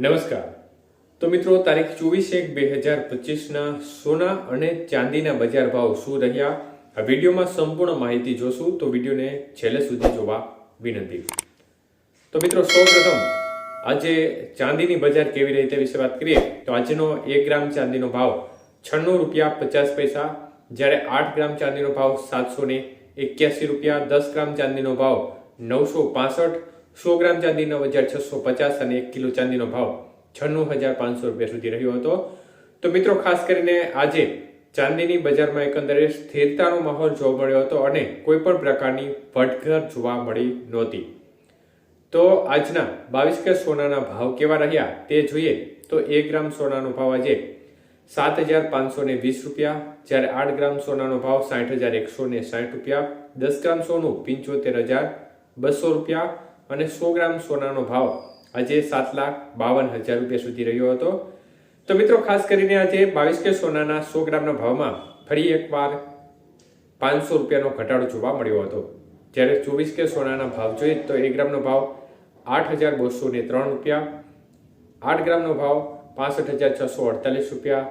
નમસ્કાર. તો મિત્રો, તારીખ ચોવીસ એક બે હજાર પચીસના સોના અને ચાંદીના બજાર ભાવ શું રહ્યા? આ વિડીયોમાં સંપૂર્ણ માહિતી જોશું. તો વિડીયોને છેલ્લે સુધી જોવા વિનંતી. તો મિત્રો, સૌપ્રથમ, આજે ચાંદીની બજાર કેવી રહી તે વિશે વાત કરીએ, તો આજનો એક ગ્રામ ચાંદીનો ભાવ છન્નું રૂપિયા પચાસ પૈસા, જ્યારે આઠ ગ્રામ ચાંદીનો ભાવ સાતસો ને એક્યાસી રૂપિયા, દસ ગ્રામ ચાંદીનો ભાવ નવસો પાસઠ સો ગ્રામ ચાંદી નવ હજાર છસો પચાસ અને એક કિલો ચાંદીનો ભાવ છન્નું હજાર પાંચસો રૂપિયા સુધી રહ્યો હતો. તો મિત્રો, ખાસ કરીને આજે ચાંદીની બજારમાં એકંદરે સ્થિરતાનો માહોલ જોવા મળ્યો હતો અને કોઈ પણ પ્રકારની ભટઘર જોવા મળી નહોતી. તો આજના બાવીસ કે સોનાના ભાવ કેવા રહ્યા તે જોઈએ. તો એક ગ્રામ સોનાનો ભાવ આજે સાત હજાર પાંચસો ને વીસ રૂપિયા, જ્યારે આઠ ગ્રામ સોનાનો ભાવ સાઠ હજાર એકસો ને સાઠ રૂપિયા, દસ ગ્રામ સોનું પંચોતેર હજાર બસો રૂપિયા અને સો ગ્રામ સોનાનો ભાવ આજે સાત લાખ બાવન હજાર રૂપિયા સુધી રહ્યો હતો. તો મિત્રો, ખાસ કરીને આજે બાવીસ કે સોનાના સો ગ્રામના ભાવમાં ફરી એકવાર પાંચસો રૂપિયાનો ઘટાડો જોવા મળ્યો હતો. જ્યારે ચોવીસ કે સોનાના ભાવ જોઈએ તો એક ગ્રામનો ભાવ આઠ હજાર બસો ને ત્રણ રૂપિયા, આઠ ગ્રામનો ભાવ પાસઠ હજાર છસો અડતાલીસ રૂપિયા,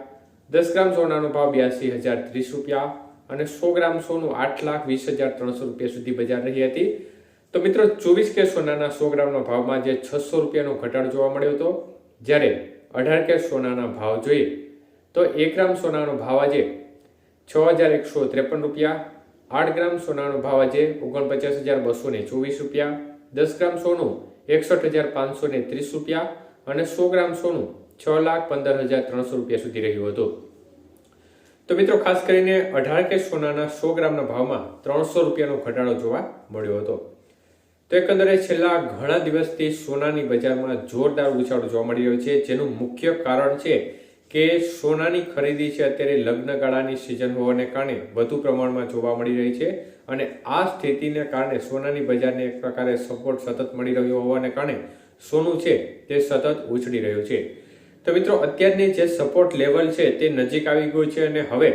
દસ ગ્રામ સોનાનો ભાવ બ્યાસી હજાર ત્રીસ રૂપિયા અને સો ગ્રામ સોનું આઠ લાખ વીસ હજાર ત્રણસો રૂપિયા સુધી બજાર રહી હતી. તો મિત્રો, ચોવીસ કે સોનાના સો ગ્રામના ભાવમાં જે છસો રૂપિયાનો ઘટાડો જોવા મળ્યો હતો, જ્યારે અઢાર કે સોનાના ભાવ જોઈએ, તો એક ગ્રામ સોનાનો ભાવ આજે છ હજાર એકસો ત્રેપન રૂપિયા, આઠ ગ્રામ સોનાનો ભાવ આજે ઓગણપચાસ હજાર બસો ને ચોવીસ રૂપિયા, દસ ગ્રામ સોનું એકસઠ હજાર પાંચસો ને ત્રીસ રૂપિયા અને સો ગ્રામ સોનું છ લાખ પંદર હજાર ત્રણસો રૂપિયા સુધી રહ્યું હતું. તો મિત્રો, ખાસ કરીને અઢાર કે સોનાના સો ગ્રામના ભાવમાં ત્રણસો રૂપિયાનો ઘટાડો જોવા મળ્યો હતો. તો એકંદરે છેલ્લા ઘણા દિવસથી સોનાની બજારમાં જોરદાર ઉછાળો જોવા મળી રહ્યો છે. જેનું મુખ્ય કારણ છે કે સોનાની ખરીદી છે અત્યારે લગ્નગાળાની સિઝન હોવાને કારણે વધુ પ્રમાણમાં જોવા મળી રહી છે અને આ સ્થિતિને કારણે સોનાની બજારને એક પ્રકારે સપોર્ટ સતત મળી રહ્યો હોવાને કારણે સોનું છે તે સતત ઉછળી રહ્યું છે. તો મિત્રો, અત્યારની જે સપોર્ટ લેવલ છે તે નજીક આવી ગયું છે અને હવે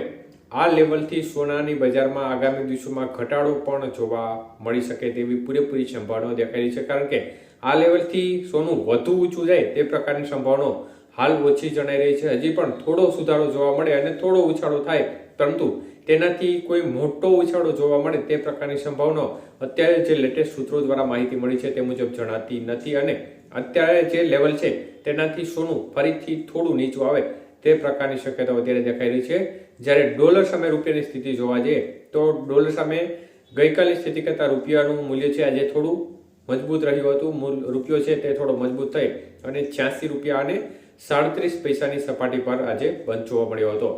આ લેવલથી સોનાની બજારમાં આગામી દિવસોમાં ઘટાડો પણ જોવા મળી શકે તેવી પૂરેપૂરી સંભાવનાઓ દેખાઈ છે. કારણ કે આ લેવલથી સોનું વધુ ઊંચું જાય તે પ્રકારની સંભાવનાઓ હાલ ઓછી જણાઈ રહી છે. હજી પણ થોડો સુધારો જોવા મળે અને થોડો ઉછાળો થાય, પરંતુ તેનાથી કોઈ મોટો ઉછાળો જોવા મળે તે પ્રકારની સંભાવનાઓ અત્યારે જે લેટેસ્ટ સૂત્રો દ્વારા માહિતી મળી છે તે મુજબ જણાતી નથી. અને અત્યારે જે લેવલ છે તેનાથી સોનું ફરીથી થોડું નીચું આવે તે પ્રકારની શક્યતાઓ અત્યારે દેખાઈ રહી છે. જ્યારે ડોલર સામે રૂપિયાની સ્થિતિ જોવા જઈએ, તો ડોલર સામે ગઈકાલની સ્થિતિ કરતાં રૂપિયાનું મૂલ્ય છે આજે થોડું મજબૂત રહ્યું હતું. મૂલ રૂપિયો છે તે થોડો મજબૂત થઈ અને છ્યાસી રૂપિયા અને સાડત્રીસ પૈસાની સપાટી પર આજે બંધ જોવા મળ્યો હતો.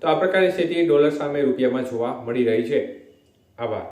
તો આ પ્રકારની સ્થિતિ ડોલર સામે રૂપિયામાં જોવા મળી રહી છે. આભાર.